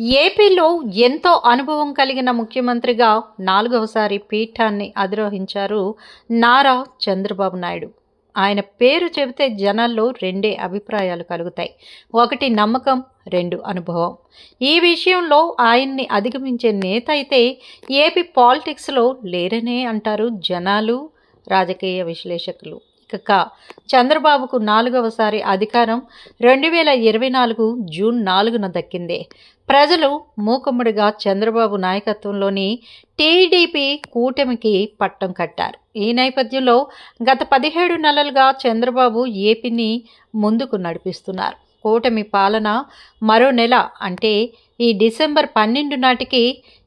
ఏపీలో ఎంతో అనుభవం కలిగిన ముఖ్యమంత్రిగా నాలుగవసారి పీఠాన్ని అధిరోహించారు నారా చంద్రబాబు నాయుడు. ఆయన పేరు చెబితే జనాల్లో రెండే అభిప్రాయాలు కలుగుతాయి. ఒకటి నమ్మకం రెండు అనుభవం. ఈ విషయంలో ఆయన్ని అధిగమించే నేత అయితే ఏపీ పాలిటిక్స్లో లేరనే అంటారు జనాలు రాజకీయ విశ్లేషకులు. ఇక చంద్రబాబుకు నాలుగవసారి అధికారం రెండు వేల ఇరవై నాలుగు జూన్ నాలుగున దక్కింది. ప్రజలు మూకుమ్మడిగా చంద్రబాబు నాయకత్వంలోని టీడీపీ కూటమికి పట్టం కట్టారు. ఈ నేపథ్యంలో గత పదిహేడు నెలలుగా చంద్రబాబు ఏపీని ముందుకు నడిపిస్తున్నారు. కూటమి పాలన మరో నెల అంటే ఈ డిసెంబర్ పన్నెండు నాటికి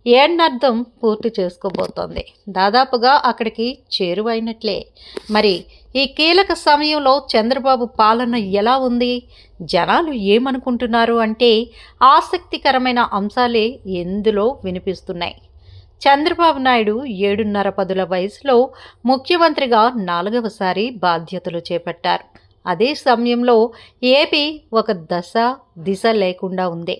ఏడనర్థం పూర్తి చేసుకోబోతోంది. దాదాపుగా అక్కడికి చేరువైనట్లే. మరి ఈ కీలక సమయంలో చంద్రబాబు పాలన ఎలా ఉంది? జనాలు ఏమనుకుంటున్నారు అంటే ఆసక్తికరమైన అంశాలే ఎందులో వినిపిస్తున్నాయి. చంద్రబాబు నాయుడు ఏడున్నర పదుల వయసులో ముఖ్యమంత్రిగా నాలుగవసారి బాధ్యతలు చేపట్టారు. అదే సమయంలో ఏపీ ఒక దశ దిశ లేకుండా ఉంది.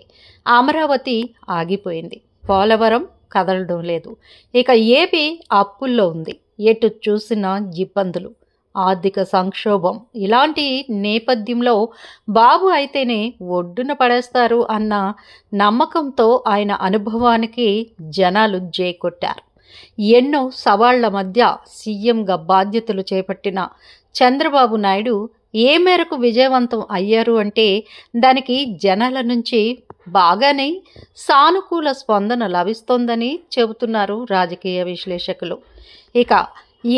అమరావతి ఆగిపోయింది. పోలవరం కదలడం లేదు. ఇక ఏపీ అప్పుల్లో ఉంది. ఎటు చూసినా ఇబ్బందులు. ఆర్థిక సంక్షోభం. ఇలాంటి నేపథ్యంలో బాబు అయితేనే ఒడ్డున పడేస్తారు అన్న నమ్మకంతో ఆయన అనుభవానికి జనాలు జేకొట్టారు. ఎన్నో సవాళ్ళ మధ్య సీఎంగా బాధ్యతలు చేపట్టిన చంద్రబాబు నాయుడు ఏ మేరకు విజయవంతం అయ్యారు అంటే దానికి జనాల నుంచి బాగానే సానుకూల స్పందన లభిస్తోందని చెబుతున్నారు రాజకీయ విశ్లేషకులు. ఇక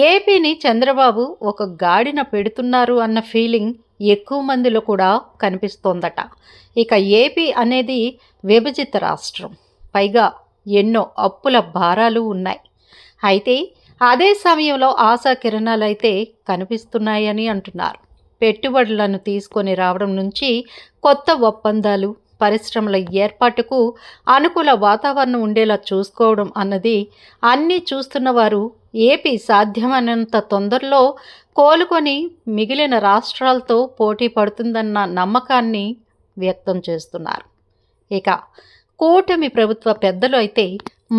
ఏపీని చంద్రబాబు ఒక గాడిన పెడుతున్నారు అన్న ఫీలింగ్ ఎక్కువ మందిలో కూడా కనిపిస్తోందట. ఇక ఏపీ అనేది విభజిత రాష్ట్రం. పైగా ఎన్నో అప్పుల భారాలు ఉన్నాయి. అయితే అదే సమయంలో ఆశా కిరణాలు అయితే కనిపిస్తున్నాయని అంటున్నారు. పెట్టుబడులను తీసుకొని రావడం నుంచి కొత్త ఒప్పందాలు పరిశ్రమల ఏర్పాటుకు అనుకూల వాతావరణం ఉండేలా చూసుకోవడం అన్నది అన్నీ చూస్తున్న వారు ఏపీ సాధ్యమైనంత తొందరలో కోలుకొని మిగిలిన రాష్ట్రాలతో పోటీ పడుతుందన్న నమ్మకాన్ని వ్యక్తం చేస్తున్నారు. ఇక కూటమి ప్రభుత్వ పెద్దలు అయితే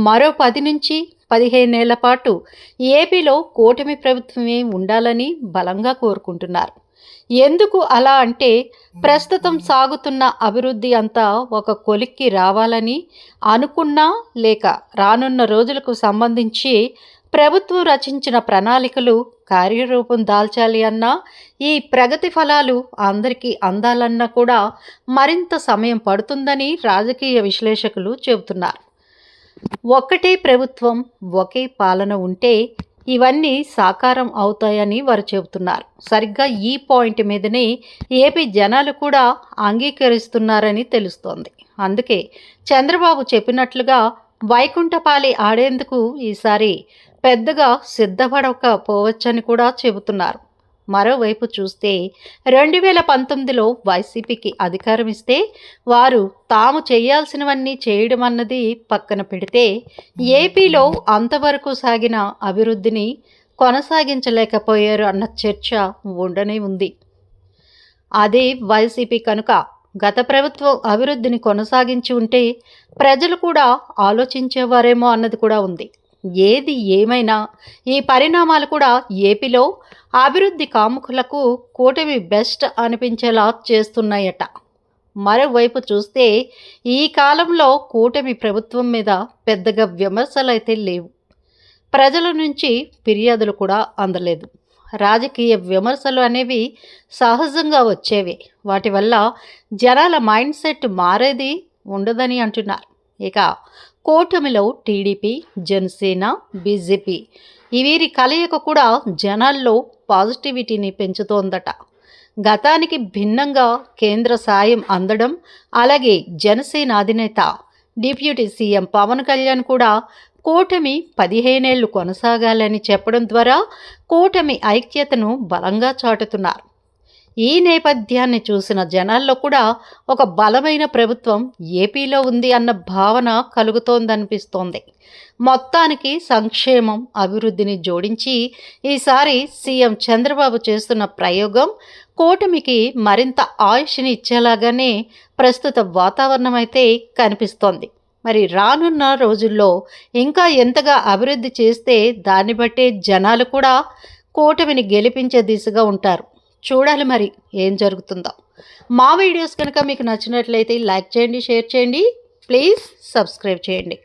మరో పది నుంచి పదిహేనేళ్ళ పాటు ఏపీలో కూటమి ప్రభుత్వమే ఉండాలని బలంగా కోరుకుంటున్నారు. ఎందుకు అలా అంటే ప్రస్తుతం సాగుతున్న అభివృద్ధి అంతా ఒక కొలిక్కి రావాలని అనుకున్నా లేక రానున్న రోజులకు సంబంధించి ప్రభుత్వం రచించిన ప్రణాళికలు కార్యరూపం దాల్చాలి అన్నా ఈ ప్రగతి ఫలాలు అందరికీ అందాలన్నా కూడా మరింత సమయం పడుతుందని రాజకీయ విశ్లేషకులు చెబుతున్నారు. ఒక్కటే ప్రభుత్వం ఒకే పాలన ఉంటే ఇవన్నీ సాకారం అవుతాయని వారు చెబుతున్నారు. సరిగ్గా ఈ పాయింట్ మీదనే ఏపీ జనాలు కూడా అంగీకరిస్తున్నారని తెలుస్తోంది. అందుకే చంద్రబాబు చెప్పినట్లుగా వైకుంఠపాలి ఆడేందుకు ఈసారి పెద్దగా సిద్ధపడకపోవచ్చని కూడా చెబుతున్నారు. మరోవైపు చూస్తే రెండు వేల పంతొమ్మిదిలో వైసీపీకి అధికారం ఇస్తే వారు తాము చేయాల్సినవన్నీ చేయడం అన్నది పక్కన పెడితే ఏపీలో అంతవరకు సాగిన అభివృద్ధిని కొనసాగించలేకపోయారు అన్న చర్చ ఉండనే ఉంది. అదే వైసీపీ కనుక గత ప్రభుత్వం అభివృద్ధిని కొనసాగించి ఉంటే ప్రజలు కూడా ఆలోచించేవారేమో అన్నది కూడా ఉంది. ఏది ఏమైనా. ఈ పరిణామాలు కూడా ఏపీలో అభివృద్ధి కాముకులకు కూటమి బెస్ట్ అనిపించేలా చేస్తున్నాయట. మరోవైపు చూస్తే ఈ కాలంలో కూటమి ప్రభుత్వం మీద పెద్దగా విమర్శలు అయితే లేవు. ప్రజల నుంచి ఫిర్యాదులు కూడా అందలేదు. రాజకీయ విమర్శలు అనేవి సహజంగా వచ్చేవి. వాటి వల్ల జనాల మైండ్ సెట్ మారేది ఉండదని అంటున్నారు. ఇక కూటమిలో టీడీపీ జనసేన బీజేపీ వీరి కలయిక కూడా జనాల్లో పాజిటివిటీని పెంచుతోందట. గతానికి భిన్నంగా కేంద్ర సాయం అందడం అలాగే జనసేన అధినేత డిప్యూటీ సీఎం పవన్ కళ్యాణ్ కూడా కూటమి పదిహేనేళ్ళు కొనసాగాలని చెప్పడం ద్వారా కూటమి ఐక్యతను బలంగా చాటుతున్నారు. ఈ నేపథ్యాన్ని చూసిన జనాల్లో కూడా ఒక బలమైన ప్రభుత్వం ఏపీలో ఉంది అన్న భావన కలుగుతోందనిపిస్తోంది. మొత్తానికి సంక్షేమం అభివృద్ధిని జోడించి ఈసారి సీఎం చంద్రబాబు చేస్తున్న ప్రయోగం కూటమికి మరింత ఆయుష్ని ఇచ్చేలాగానే ప్రస్తుత వాతావరణం అయితే కనిపిస్తోంది. మరి రానున్న రోజుల్లో ఇంకా ఎంతగా అభివృద్ధి చేస్తే దాన్ని బట్టే జనాలు కూడా కూటమిని గెలిపించే దిశగా ఉంటారు. చూడాలి మరి ఏం జరుగుతుందో. మా వీడియోస్ కనుక మీకు నచ్చినట్లయితే లైక్ చేయండి షేర్ చేయండి. ప్లీజ్ సబ్స్క్రైబ్ చేయండి.